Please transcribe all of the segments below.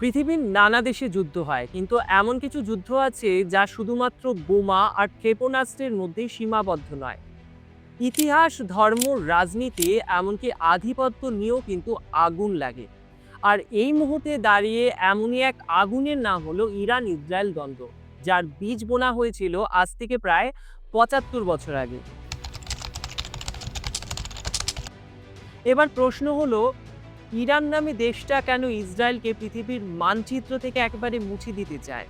পৃথিবীর নানা দেশে যুদ্ধ হয়, কিন্তু এমন কিছু যুদ্ধ আছে যা শুধুমাত্র বোমা আর ক্ষেপণাস্ত্রের মধ্যেই সীমাবদ্ধ নয়। ইতিহাস, ধর্ম, রাজনীতি, এমনকি আধিপত্য নিয়েও কিন্তু আগুন লাগে। আর এই মুহূর্তে দাঁড়িয়ে এমনই এক আগুনের নাম হলো ইরান ইসরায়েল দ্বন্দ্ব, যার বীজ বোনা হয়েছিল আজ থেকে প্রায় পঁচাত্তর বছর আগে। এবার প্রশ্ন হলো ইরান নামে দেশটা কেন ইসরায়েলকে পৃথিবীর মানচিত্র থেকে একেবারে মুছে দিতে চায়?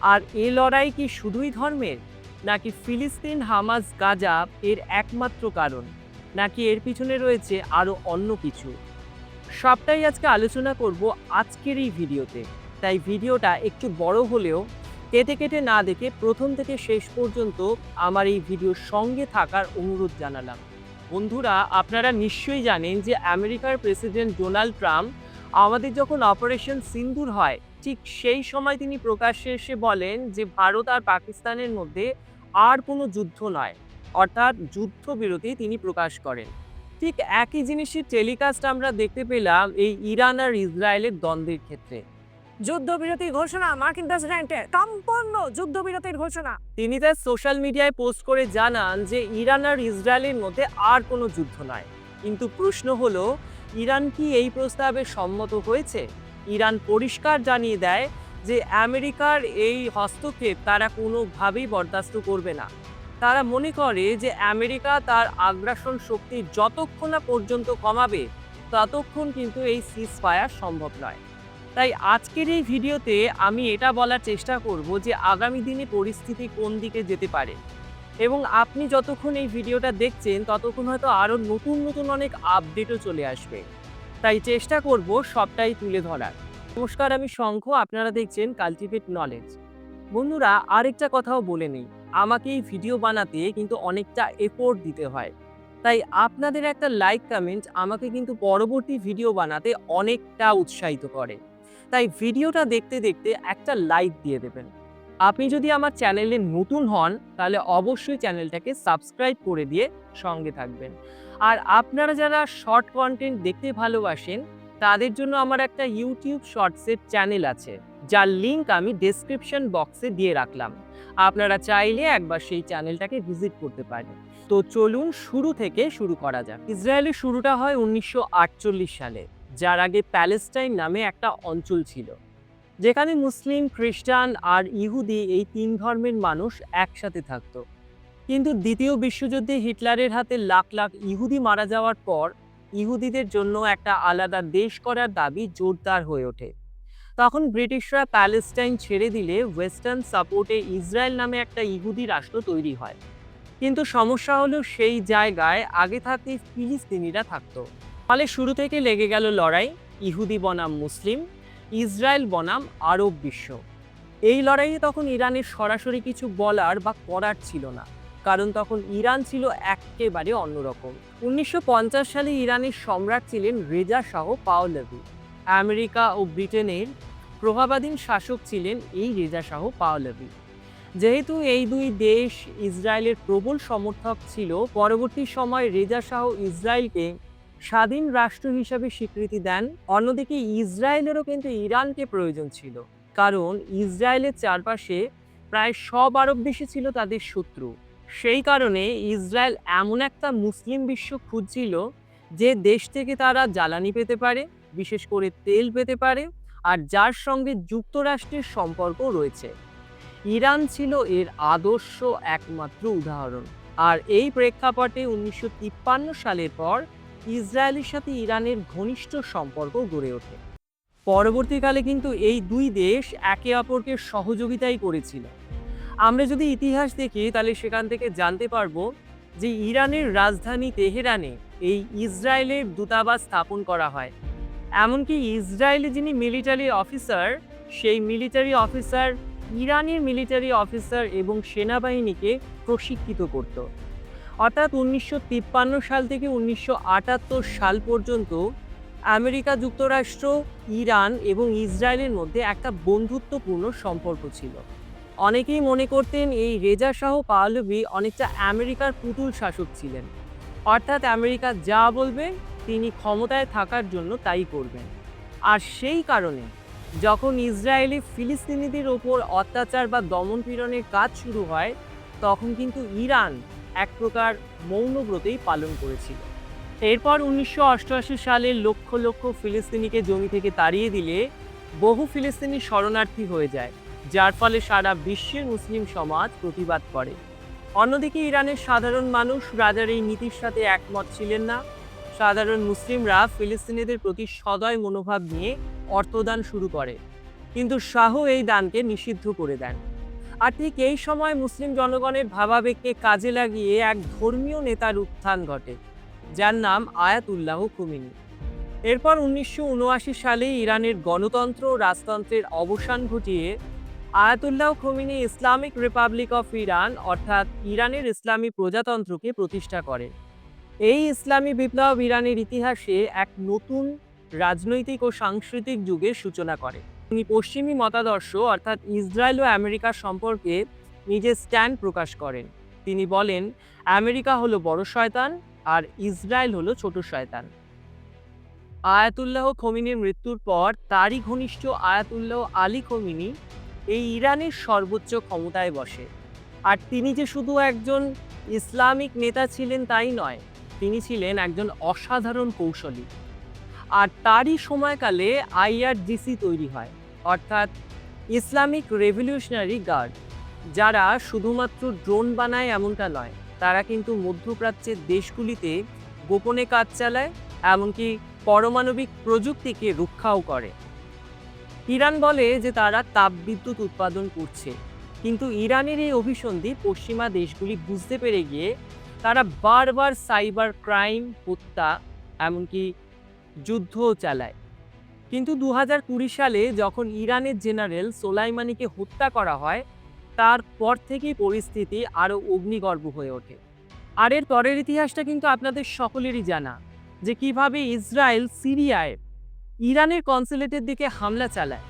আর এ লড়াই কি শুধুই ধর্মের? নাকি ফিলিস্তিন, হামাস, গাজা এর একমাত্র কারণ? নাকি এর পিছনে রয়েছে আরও অন্য কিছু? সবটাই আজকে আলোচনা করব আজকের এই ভিডিওতে। তাই ভিডিওটা একটু বড় হলেও কেটে কেটে না দেখে প্রথম থেকে শেষ পর্যন্ত আমার এই ভিডিওর সঙ্গে থাকার অনুরোধ জানালাম। বন্ধুরা, আপনারা নিশ্চয়ই জানেন যে আমেরিকার প্রেসিডেন্ট ডোনাল্ড ট্রাম্প আমাদের যখন অপারেশন সিন্দুর হয়, ঠিক সেই সময় তিনি প্রকাশ্যে এসে বলেন যে ভারত আর পাকিস্তানের মধ্যে আর কোনো যুদ্ধ নয়। অর্থাৎ যুদ্ধবিরতি তিনি প্রকাশ করেন। ঠিক একই জিনিসের টেলিকাস্ট আমরা দেখতে পেলাম এই ইরান আর ইসরায়েলের দ্বন্দ্বের ক্ষেত্রে। যুদ্ধবিরতির ঘোষণা, মার্কিন প্রেসিডেন্টের সম্পূর্ণ যুদ্ধবিরতির ঘোষণা। তিনি তার সোশ্যাল মিডিয়ায় পোস্ট করে জানান যে, ইরান আর ইসরায়েলের মধ্যে আর কোনো যুদ্ধ নয়। কিন্তু প্রশ্ন হলো, ইরান কি এই প্রস্তাবে সম্মত হয়েছে? ইরান পরিষ্কার জানিয়ে দেয় যে, আমেরিকার এই হস্তক্ষেপ তারা কোনোভাবেই বরদাস্ত করবে না। তারা মনে করে যে, আমেরিকা তার আগ্রাসন শক্তি যতক্ষণ না পর্যন্ত কমাবে, ততক্ষণ কিন্তু এই সিজ ফায়ার সম্ভব নয়। তাই আজকের এই ভিডিওতে আমি এটা বলার চেষ্টা করব যে আগামী দিনে পরিস্থিতি কোন দিকে যেতে পারে। এবং আপনি যতক্ষণ এই ভিডিওটা দেখছেন, ততক্ষণ হয়তো আরও নতুন নতুন অনেক আপডেটও চলে আসবে। তাই চেষ্টা করব সবটাই তুলে ধরার। নমস্কার, আমি শঙ্খ, আপনারা দেখছেন কালটিভেট নলেজ বন্ধুরা, আরেকটা কথাও বলে নেই, আমাকে এই ভিডিও বানাতে কিন্তু অনেকটা এফোর্ট দিতে হয়। তাই আপনাদের একটা লাইক কমেন্ট আমাকে কিন্তু পরবর্তী ভিডিও বানাতে অনেকটা উৎসাহিত করে। তাই ভিডিওটা দেখতে দেখতে একটা লাইক দিয়ে দেবেন। আপনি যদি আমার চ্যানেলে নতুন হন, তাহলে অবশ্যই চ্যানেলটাকে সাবস্ক্রাইব করে দিয়ে সঙ্গে থাকবেন। আর আপনারা যারা শর্ট কন্টেন্ট দেখতে ভালোবাসেন, তাদের জন্য আমার একটা ইউটিউব শর্টসের চ্যানেল আছে, যার লিংক আমি ডেসক্রিপশন বক্সে দিয়ে রাখলাম। আপনারা চাইলে একবার সেই চ্যানেলটাকে ভিজিট করতে পারেন। তো চলুন শুরু থেকে শুরু করা যাক। ইসরায়েলের শুরুটা হয় উনিশশো আটচল্লিশ সালে। যার আগে প্যালেস্টাইন নামে একটা অঞ্চল ছিল, যেখানে মুসলিম, খ্রিস্টান আর ইহুদি এই তিন ধর্মের মানুষ একসাথে থাকত। কিন্তু দ্বিতীয় বিশ্বযুদ্ধে হিটলারের হাতে লাখ লাখ ইহুদি মারা যাওয়ার পর ইহুদিদের জন্য একটা আলাদা দেশ করার দাবি জোরদার হয়ে ওঠে। তখন ব্রিটিশরা প্যালেস্টাইন ছেড়ে দিলে ওয়েস্টার্ন সাপোর্টে ইসরায়েল নামে একটা ইহুদি রাষ্ট্র তৈরি হয়। কিন্তু সমস্যা হলো সেই জায়গায় আগে থাকতে ফিলিস্তিনিরা থাকতো। ফলে শুরু থেকে লেগে গেল লড়াই, ইহুদি বনাম মুসলিম, ইসরায়েল বনাম আরব বিশ্ব। এই লড়াইয়ে তখন ইরানের সরাসরি কিছু বলার বা করার ছিল না, কারণ তখন ইরান ছিল একেবারে অন্যরকম। উনিশশো পঞ্চাশ সালে ইরানের সম্রাট ছিলেন রেজা শাহ পাওলেভি। আমেরিকা ও ব্রিটেনের প্রভাবাধীন শাসক ছিলেন এই রেজা শাহ পাওলেভি। যেহেতু এই দুই দেশ ইসরায়েলের প্রবল সমর্থক ছিল, পরবর্তী সময় রেজা শাহ ইসরায়েলকে স্বাধীন রাষ্ট্র হিসাবে স্বীকৃতি দেন। অন্যদিকে ইসরায়েলেরও কিন্তু ইরানকে প্রয়োজন ছিল। কারণ ইসরায়েলের চারপাশে প্রায় সব আরব দেশে ছিল তাদের শত্রু। সেই কারণে ইসরায়েল এমন একটা মুসলিম বিশ্ব খুঁজছিল যে দেশ থেকে তারা জ্বালানি পেতে পারে, বিশেষ করে তেল পেতে পারে, আর যার সঙ্গে যুক্তরাষ্ট্রের সম্পর্ক রয়েছে। ইরান ছিল এর আদর্শ একমাত্র উদাহরণ। আর এই প্রেক্ষাপটে উনিশশো তিপ্পান্ন সালের পর ইসরায়েলের সাথে ইরানের ঘনিষ্ঠ সম্পর্ক গড়ে ওঠে। পরবর্তীকালে কিন্তু এই দুই দেশ একে অপরকে সহযোগিতাই করেছিল। আমরা যদি ইতিহাস দেখি, তাহলে সেখান থেকে জানতে পারব যে ইরানের রাজধানী তেহরানে এই ইসরায়েলের দূতাবাস স্থাপন করা হয়। এমনকি ইসরায়েলে যিনি মিলিটারি অফিসার, সেই মিলিটারি অফিসার ইরানের মিলিটারি অফিসার এবং সেনাবাহিনীকে প্রশিক্ষিত করত। অর্থাৎ উনিশশো তিপ্পান্ন সাল থেকে উনিশশো আটাত্তর সাল পর্যন্ত আমেরিকা, যুক্তরাষ্ট্র, ইরান এবং ইসরায়েলের মধ্যে একটা বন্ধুত্বপূর্ণ সম্পর্ক ছিল। অনেকেই মনে করতেন এই রেজা শাহ পাহলভি অনেকটা আমেরিকার পুতুল শাসক ছিলেন। অর্থাৎ আমেরিকা যা বলবে, তিনি ক্ষমতায় থাকার জন্য তাই করবেন। আর সেই কারণে যখন ইসরায়েলি ফিলিস্তিনিদের ওপর অত্যাচার বা দমনপীড়নের কাজ শুরু হয়, তখন কিন্তু ইরান এক প্রকার মৌনব্রতেই পালন করেছিল। এরপর উনিশশো অষ্টআশি সালে লক্ষ লক্ষ ফিলিস্তিনিকে জমি থেকে তাড়িয়ে দিলে বহু ফিলিস্তিনি শরণার্থী হয়ে যায়, যার ফলে সারা বিশ্বের মুসলিম সমাজ প্রতিবাদ করে। অন্যদিকে ইরানের সাধারণ মানুষ রাজার এই নীতির সাথে একমত ছিলেন না। সাধারণ মুসলিমরা ফিলিস্তিনিদের প্রতি সদয় মনোভাব নিয়ে অর্থদান শুরু করে, কিন্তু শাহ এই দানকে নিষিদ্ধ করে দেন। আর ঠিক এই সময় মুসলিম জনগণের ভাবাবেগকে কাজে লাগিয়ে এক ধর্মীয় নেতার উত্থান ঘটে, যার নাম আয়াতুল্লাহ খুমিনি। এরপর উনিশশো উনআশি সালে ইরানের গণতন্ত্র রাজতন্ত্রের অবসান ঘটিয়ে Ayatollah Khomeini Islamic Republic of Iran, অর্থাৎ ইরানের ইসলামী প্রজাতন্ত্রকে প্রতিষ্ঠা করেন। এই ইসলামী বিপ্লব ইরানের ইতিহাসে এক নতুন রাজনৈতিক ও সাংস্কৃতিক যুগের সূচনা করে। তিনি পশ্চিমী মতাদর্শ, অর্থাৎ ইসরায়েল ও আমেরিকা সম্পর্কে নিজের স্ট্যান্ড প্রকাশ করেন। তিনি বলেন, আমেরিকা হলো বড় শয়তান আর ইসরায়েল হলো ছোট শয়তান। আয়াতুল্লাহ খমিনির মৃত্যুর পর তারই ঘনিষ্ঠ আয়াতুল্লাহ আলী খমিনি এই ইরানের সর্বোচ্চ ক্ষমতায় বসে। আর তিনি যে শুধু একজন ইসলামিক নেতা ছিলেন তাই নয়, তিনি ছিলেন একজন অসাধারণ কৌশলী। আর তারই সময়কালে আইআরজিসি তৈরি হয়। অর্থাৎ ইসলামিক রেভলিউশনারি গার্ড, যারা শুধুমাত্র ড্রোন বানায় এমনটা নয়, তারা কিন্তু মধ্যপ্রাচ্যের দেশগুলিতে গোপনে কাজ চালায়, এমনকি পারমাণবিক প্রযুক্তিকে রক্ষাও করে। ইরান বলে যে তারা তাপবিদ্যুৎ উৎপাদন করছে, কিন্তু ইরানের এই অভিসন্ধি পশ্চিমা দেশগুলি বুঝতে পেরে গিয়ে তারা বারবার সাইবার ক্রাইম, হত্যা, এমনকি যুদ্ধও চালায়। কিন্তু দু হাজার কুড়ি সালে যখন ইরানের জেনারেল সোলাইমানিকে হত্যা করা হয় তারপর থেকেই পরিস্থিতি আরও অগ্নিগর্ভ হয়ে ওঠে। আর এর পরের ইতিহাসটা কিন্তু আপনাদের সকলেরই জানা, যে কীভাবে ইসরায়েল সিরিয়ায় ইরানের কনসুলেটের দিকে হামলা চালায়।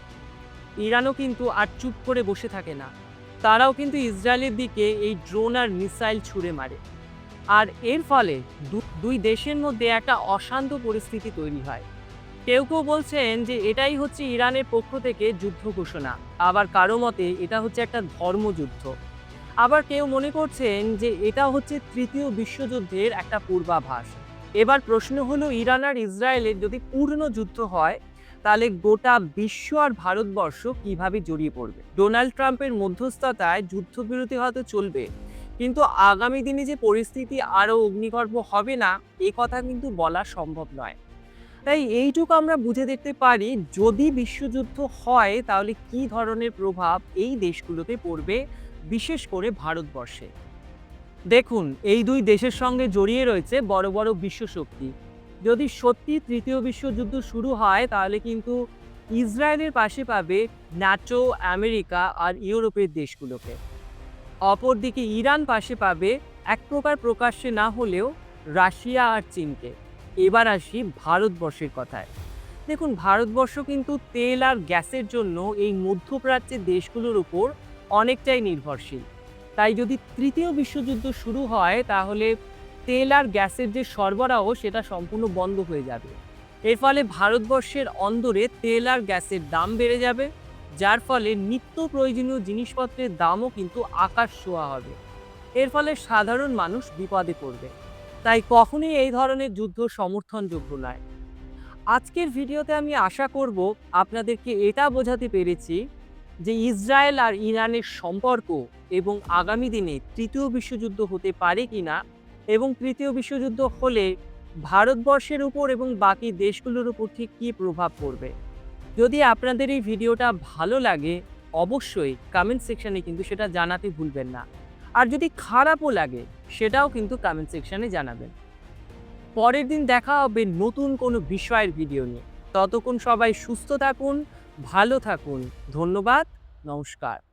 ইরানও কিন্তু আর চুপ করে বসে থাকে না। তারাও কিন্তু ইসরায়েলের দিকে এই ড্রোন আর মিসাইল ছুড়ে মারে। আর এর ফলে দুই দেশের মধ্যে একটা অশান্ত পরিস্থিতি তৈরি হয়। কেউ কেউ বলছেন যে এটাই হচ্ছে ইরানের পক্ষ থেকে যুদ্ধ ঘোষণা। আবার কারও মতে এটা হচ্ছে একটা ধর্মযুদ্ধ। আবার কেউ মনে করছেন যে এটা হচ্ছে তৃতীয় বিশ্বযুদ্ধের একটা পূর্বাভাস। এবার প্রশ্ন হলো, ইরান আর ইসরায়েলের যদি পূর্ণ যুদ্ধ হয়, তাহলে গোটা বিশ্ব আর ভারতবর্ষ কীভাবে জড়িয়ে পড়বে? ডোনাল্ড ট্রাম্পের মধ্যস্থতায় যুদ্ধবিরতি হয়তো চলবে, কিন্তু আগামী দিনে যে পরিস্থিতি আরও অগ্নিগর্ভ হবে না, এ কথা কিন্তু বলা সম্ভব নয়। তাই এইটুকু আমরা বুঝে দেখতে পারি, যদি বিশ্বযুদ্ধ হয়, তাহলে কি ধরনের প্রভাব এই দেশগুলোতে পড়বে, বিশেষ করে ভারতবর্ষে? দেখুন, এই দুই দেশের সঙ্গে জড়িয়ে রয়েছে বড় বড় বিশ্বশক্তি। যদি সত্যি তৃতীয় বিশ্বযুদ্ধ শুরু হয়, তাহলে কিন্তু ইসরায়েলের পাশে পাবে ন্যাটো, আমেরিকা আর ইউরোপের দেশগুলোকে। অপরদিকে ইরান পাশে পাবে এক প্রকার প্রকাশ্যে না হলেও রাশিয়া আর চীনকে। এবার আসি ভারতবর্ষের কথায়। দেখুন, ভারতবর্ষ কিন্তু তেল আর গ্যাসের জন্য এই মধ্যপ্রাচ্যের দেশগুলোর উপর অনেকটাই নির্ভরশীল। তাই যদি তৃতীয় বিশ্বযুদ্ধ শুরু হয়, তাহলে তেল আর গ্যাসের যে সরবরাহ, সেটা সম্পূর্ণ বন্ধ হয়ে যাবে। এর ফলে ভারতবর্ষের অন্দরে তেল আর গ্যাসের দাম বেড়ে যাবে, যার ফলে নিত্য প্রয়োজনীয় জিনিসপত্রের দামও কিন্তু আকাশ ছোঁয়া হবে। এর ফলে সাধারণ মানুষ বিপদে পড়বে। তাই কখনোই এই ধরনের যুদ্ধ সমর্থনযোগ্য নয়। আজকের ভিডিওতে আমি আশা করব আপনাদেরকে এটা বোঝাতে পেরেছি যে ইসরায়েল আর ইরানের সম্পর্ক এবং আগামী দিনে তৃতীয় বিশ্বযুদ্ধ হতে পারে কিনা এবং তৃতীয় বিশ্বযুদ্ধ হলে ভারতবর্ষের উপর এবং বাকি দেশগুলোর উপর ঠিক কী প্রভাব পড়বে। যদি আপনাদের এই ভিডিওটা ভালো লাগে, অবশ্যই কমেন্ট সেকশনে কিন্তু সেটা জানাতে ভুলবেন না। আর যদি খারাপও লাগে, সেটাও কিন্তু কমেন্ট সেকশানে জানাবেন। পরের দিন দেখা হবে নতুন কোনো বিষয়ের ভিডিও নিয়ে। ততক্ষণ সবাই সুস্থ থাকুন, ভালো থাকুন। ধন্যবাদ, নমস্কার।